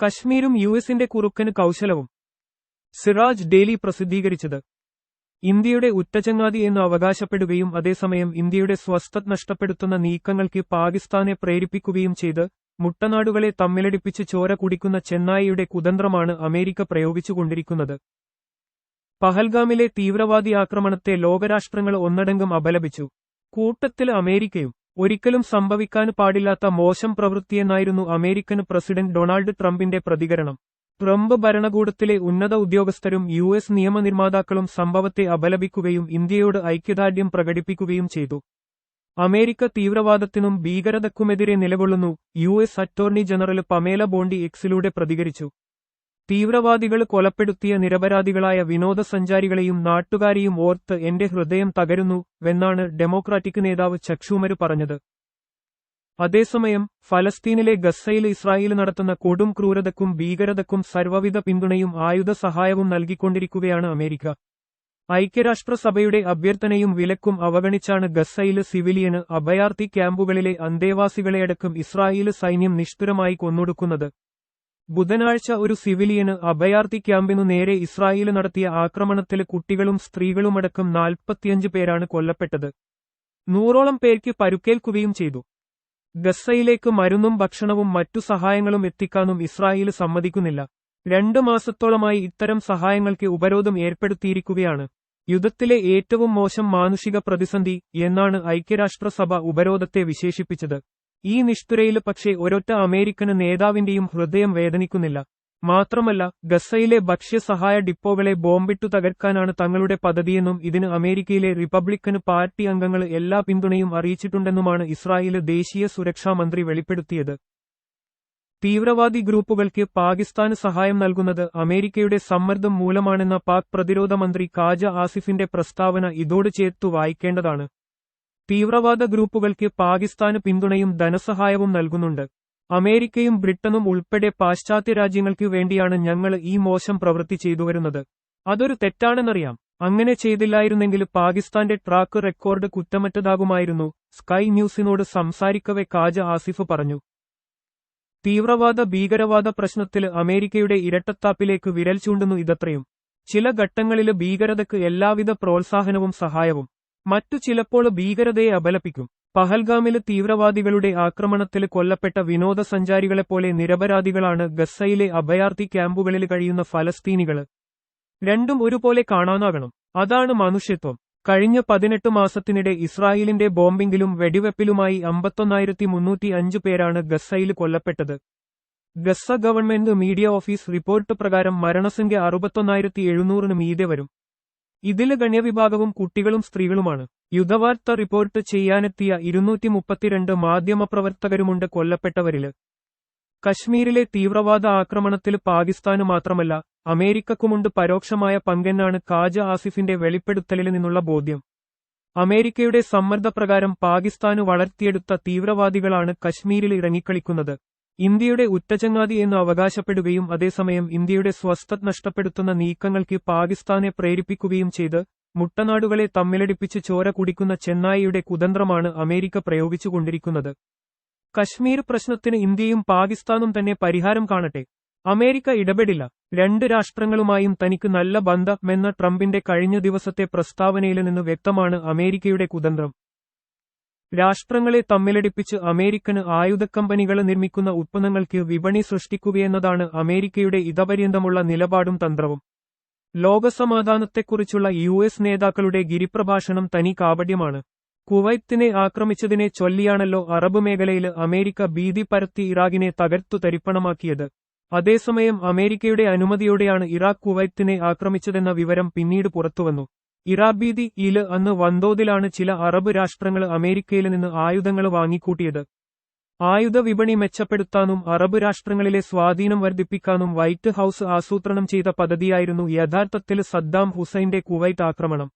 കശ്മീരും U എസിന്റെ കുറുക്കന് കൗശലവും. Siraj daily പ്രസിദ്ധീകരിച്ചത്. ഇന്ത്യയുടെ ഉറ്റചങ്ങാതി എന്ന് അവകാശപ്പെടുകയും അതേസമയം ഇന്ത്യയുടെ സ്വസ്ഥത നഷ്ടപ്പെടുത്തുന്ന നീക്കങ്ങൾക്ക് പാകിസ്ഥാനെ പ്രേരിപ്പിക്കുകയും ചെയ്ത് മുട്ടനാടുകളെ തമ്മിലടിപ്പിച്ച് ചോര കുടിക്കുന്ന ചെന്നായിയുടെ കുതന്ത്രമാണ് അമേരിക്ക പ്രയോഗിച്ചുകൊണ്ടിരിക്കുന്നത്. പഹൽഗാമിലെ തീവ്രവാദി ആക്രമണത്തെ ലോകരാഷ്ട്രങ്ങൾ ഒന്നടങ്കം അപലപിച്ചു. കൂട്ടത്തിൽ അമേരിക്കയും ഒരിക്കലും സംഭവിക്കാൻ പാടില്ലാത്ത മോശം പ്രവൃത്തിയെന്നായിരുന്നു അമേരിക്കൻ പ്രസിഡന്റ് ഡൊണാൾഡ് ട്രംപിന്റെ പ്രതികരണം. ട്രംപ് ഭരണകൂടത്തിലെ ഉന്നത ഉദ്യോഗസ്ഥരും യു എസ് നിയമനിർമ്മാതാക്കളും സംഭവത്തെ അപലപിക്കുകയും ഇന്ത്യയോട് ഐക്യദാർഢ്യം പ്രകടിപ്പിക്കുകയും ചെയ്തു. അമേരിക്ക തീവ്രവാദത്തിനും ഭീകരതക്കുമെതിരെ നിലകൊള്ളുന്നു U S attorney general Pamela Bondi എക്സിലൂടെ പ്രതികരിച്ചു. തീവ്രവാദികൾ കൊലപ്പെടുത്തിയ നിരപരാധികളായ വിനോദസഞ്ചാരികളെയും നാട്ടുകാരെയും ഓർത്ത് എന്റെ ഹൃദയം തകരുന്നു വെന്നാണ് ഡെമോക്രാറ്റിക് നേതാവ് ചക്ഷൂമര് പറഞ്ഞത്. അതേസമയം ഫലസ്തീനിലെ ഗസയിൽ ഇസ്രായേൽ നടത്തുന്ന കൊടും ക്രൂരതക്കും ഭീകരതക്കും സർവവിധ പിന്തുണയും ആയുധ സഹായവും നൽകിക്കൊണ്ടിരിക്കുകയാണ് അമേരിക്ക. ഐക്യരാഷ്ട്രസഭയുടെ അഭ്യർത്ഥനയും വിലക്കും അവഗണിച്ചാണ് ഗസയിൽ സിവിലിയന് അഭയാർത്ഥി ക്യാമ്പുകളിലെ അന്തേവാസികളെയടക്കം ഇസ്രായേൽ സൈന്യം നിഷ്ഠുരമായി കൊന്നൊടുക്കുന്നത്. ബുധനാഴ്ച ഒരു സിവിലിയന് അഭയാർത്ഥി ക്യാമ്പിനു നേരെ ഇസ്രായേൽ നടത്തിയ ആക്രമണത്തിൽ കുട്ടികളും സ്ത്രീകളുമടക്കം നാൽപ്പത്തിയഞ്ച് പേരാണ് കൊല്ലപ്പെട്ടത്. നൂറോളം പേർക്ക് പരുക്കേൽക്കുകയും ചെയ്തു. ഗസയിലേക്ക് മരുന്നും ഭക്ഷണവും മറ്റു സഹായങ്ങളും എത്തിക്കാനും ഇസ്രായേൽ സമ്മതിക്കുന്നില്ല. രണ്ടു മാസത്തോളമായി ഇത്തരം സഹായങ്ങൾക്ക് ഉപരോധം ഏർപ്പെടുത്തിയിരിക്കുകയാണ്. യുദ്ധത്തിലെ ഏറ്റവും മോശം മാനുഷിക പ്രതിസന്ധി എന്നാണ് ഐക്യരാഷ്ട്രസഭ ഉപരോധത്തെ വിശേഷിപ്പിച്ചത്. ഈ നിഷ്ഠുരയിൽ പക്ഷേ ഒരൊറ്റ അമേരിക്കന് നേതാവിന്റെയും ഹൃദയം വേദനിക്കുന്നില്ല. മാത്രമല്ല ഗസയിലെ ഭക്ഷ്യസഹായ ഡിപ്പോകളെ ബോംബിട്ടു തകർക്കാനാണ് തങ്ങളുടെ പദ്ധതിയെന്നും ഇതിന് അമേരിക്കയിലെ റിപ്പബ്ലിക്കന് പാർട്ടി അംഗങ്ങൾ എല്ലാ പിന്തുണയും അറിയിച്ചിട്ടുണ്ടെന്നുമാണ് ഇസ്രായേൽ ദേശീയ സുരക്ഷാ മന്ത്രി വെളിപ്പെടുത്തിയത്. തീവ്രവാദി ഗ്രൂപ്പുകൾക്ക് പാകിസ്ഥാന് സഹായം നൽകുന്നത് അമേരിക്കയുടെ സമ്മർദ്ദം മൂലമാണെന്ന പാക് പ്രതിരോധ മന്ത്രി കാജ ആസിഫിന്റെ പ്രസ്താവന ഇതോട് ചേർത്തു വായിക്കേണ്ടതാണ്. തീവ്രവാദ ഗ്രൂപ്പുകൾക്ക് പാകിസ്ഥാന് പിന്തുണയും ധനസഹായവും നൽകുന്നുണ്ട്. അമേരിക്കയും ബ്രിട്ടനും ഉൾപ്പെടെ പാശ്ചാത്യ രാജ്യങ്ങൾക്ക് വേണ്ടിയാണ് ഞങ്ങൾ ഈ മോശം പ്രവൃത്തി ചെയ്തുവരുന്നത്. അതൊരു തെറ്റാണെന്നറിയാം. അങ്ങനെ ചെയ്തില്ലായിരുന്നെങ്കിൽ പാകിസ്ഥാന്റെ ട്രാക്ക് റെക്കോർഡ് കുറ്റമറ്റതാകുമായിരുന്നു. സ്കൈ ന്യൂസിനോട് സംസാരിക്കവേ കാജ ആസിഫ് പറഞ്ഞു. തീവ്രവാദ ഭീകരവാദ പ്രശ്നത്തിൽ അമേരിക്കയുടെ ഇരട്ടത്താപ്പിലേക്ക് വിരൽ ചൂണ്ടുന്നു ഇതത്രയും. ചില ഘട്ടങ്ങളിൽ ഭീകരതയ്ക്ക് എല്ലാവിധ പ്രോത്സാഹനവും സഹായവും. മറ്റു ചിലപ്പോൾ ഭീകരതയെ അപലപിക്കും. പഹൽഗാമിലെ തീവ്രവാദികളുടെ ആക്രമണത്തിൽ കൊല്ലപ്പെട്ട വിനോദസഞ്ചാരികളെപ്പോലെ നിരപരാധികളാണ് ഗസ്സയിലെ അഭയാർത്ഥി ക്യാമ്പുകളിൽ കഴിയുന്ന ഫലസ്തീനികൾ. രണ്ടും ഒരുപോലെ കാണാനാകണം. അതാണ് മനുഷ്യത്വം. കഴിഞ്ഞ പതിനെട്ട് മാസത്തിനിടെ ഇസ്രായേലിന്റെ ബോംബിംഗിലും വെടിവെപ്പിലുമായി അമ്പത്തൊന്നായിരത്തി മുന്നൂറ്റി അഞ്ച് പേരാണ് ഗസ്സയിൽ കൊല്ലപ്പെട്ടത്. Gaza government media office report പ്രകാരം മരണസംഖ്യ അറുപത്തൊന്നായിരത്തി എഴുന്നൂറിന് മീതെ വരും. ഇതിൽ ഗണ്യവിഭാഗവും കുട്ടികളും സ്ത്രീകളുമാണ്. യുദ്ധവാർത്ത റിപ്പോർട്ട് ചെയ്യാനെത്തിയ ഇരുന്നൂറ്റി മുപ്പത്തിരണ്ട് മാധ്യമപ്രവർത്തകരുമുണ്ട് കൊല്ലപ്പെട്ടവരിൽ. കശ്മീരിലെ തീവ്രവാദ ആക്രമണത്തിൽ പാകിസ്ഥാന് മാത്രമല്ല അമേരിക്കക്കുമുണ്ട് പരോക്ഷമായ പങ്കെന്നാണ് കാജ ആസിഫിന്റെ വെളിപ്പെടുത്തലിൽ നിന്നുള്ള ബോധ്യം. അമേരിക്കയുടെ സമ്മർദ്ദപ്രകാരം പാകിസ്ഥാന് വളർത്തിയെടുത്ത തീവ്രവാദികളാണ് കശ്മീരിൽ ഇറങ്ങിക്കളിക്കുന്നത്. ഇന്ത്യയുടെ ഉറ്റചങ്ങാതി എന്ന് അവകാശപ്പെടുകയും അതേസമയം ഇന്ത്യയുടെ സ്വസ്ഥത നഷ്ടപ്പെടുത്തുന്ന നീക്കങ്ങൾക്ക് പാകിസ്ഥാനെ പ്രേരിപ്പിക്കുകയും ചെയ്ത് മുട്ടനാടുകളെ തമ്മിലടിപ്പിച്ച് ചോര കുടിക്കുന്ന ചെന്നായിയുടെ കുതന്ത്രമാണ് അമേരിക്ക പ്രയോഗിച്ചുകൊണ്ടിരിക്കുന്നത്. കശ്മീർ പ്രശ്നത്തിന് ഇന്ത്യയും പാകിസ്ഥാനും തന്നെ പരിഹാരം കാണട്ടെ. അമേരിക്ക ഇടപെടില്ല. രണ്ട് രാഷ്ട്രങ്ങളുമായും തനിക്ക് നല്ല ബന്ധമെന്ന ട്രംപിന്റെ കഴിഞ്ഞ ദിവസത്തെ പ്രസ്താവനയിൽ നിന്ന് വ്യക്തമാണ് അമേരിക്കയുടെ കുതന്ത്രം. രാഷ്ട്രങ്ങളെ തമ്മിലടിപ്പിച്ച് അമേരിക്കന് ആയുധക്കമ്പനികൾ നിർമ്മിക്കുന്ന ഉത്പന്നങ്ങൾക്ക് വിപണി സൃഷ്ടിക്കുകയെന്നതാണ് അമേരിക്കയുടെ ഇതപര്യന്തമുള്ള നിലപാടും തന്ത്രവും. ലോകസമാധാനത്തെക്കുറിച്ചുള്ള യു എസ് നേതാക്കളുടെ ഗിരിപ്രഭാഷണം തനി കാപട്യമാണ്. കുവൈത്തിനെ ആക്രമിച്ചതിനെ ചൊല്ലിയാണല്ലോ അറബ് മേഖലയിൽ അമേരിക്ക ഭീതി പരത്തി ഇറാഖിനെ തകർത്തു തരിപ്പണമാക്കിയത്. അതേസമയം അമേരിക്കയുടെ അനുമതിയോടെയാണ് ഇറാഖ് കുവൈത്തിനെ ആക്രമിച്ചതെന്ന വിവരം പിന്നീട് പുറത്തുവന്നു. ഇറാബീദി ഇൽ അന്ന് വന്തോതിലാണ് ചില അറബ് രാഷ്ട്രങ്ങൾ അമേരിക്കയിൽ നിന്ന് ആയുധങ്ങൾ വാങ്ങിക്കൂട്ടിയത്. ആയുധ വിപണി മെച്ചപ്പെടുത്താനും അറബ് രാഷ്ട്രങ്ങളിലെ സ്വാധീനം വർദ്ധിപ്പിക്കാനും വൈറ്റ് ഹൌസ് ആസൂത്രണം ചെയ്ത പദ്ധതിയായിരുന്നു യഥാർത്ഥത്തിൽ സദ്ദാം ഹുസൈന്റെ കുവൈറ്റ് ആക്രമണം.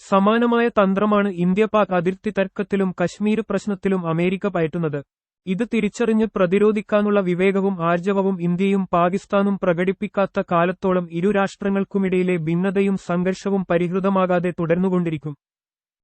സമാനമായ തന്ത്രമാണ് ഇന്ത്യ പാക് അതിർത്തി തർക്കത്തിലും കശ്മീർ പ്രശ്നത്തിലും അമേരിക്ക പയറ്റുന്നത്. ഇത് തിരിച്ചറിഞ്ഞ് പ്രതിരോധിക്കാനുള്ള വിവേകവും ആർജവവും ഇന്ത്യയും പാകിസ്ഥാനും പ്രകടിപ്പിക്കാത്ത കാലത്തോളം ഇരു രാഷ്ട്രങ്ങൾക്കുമിടയിലെ ഭിന്നതയും സംഘർഷവും പരിഹൃതമാകാതെ തുടർന്നുകൊണ്ടിരിക്കും.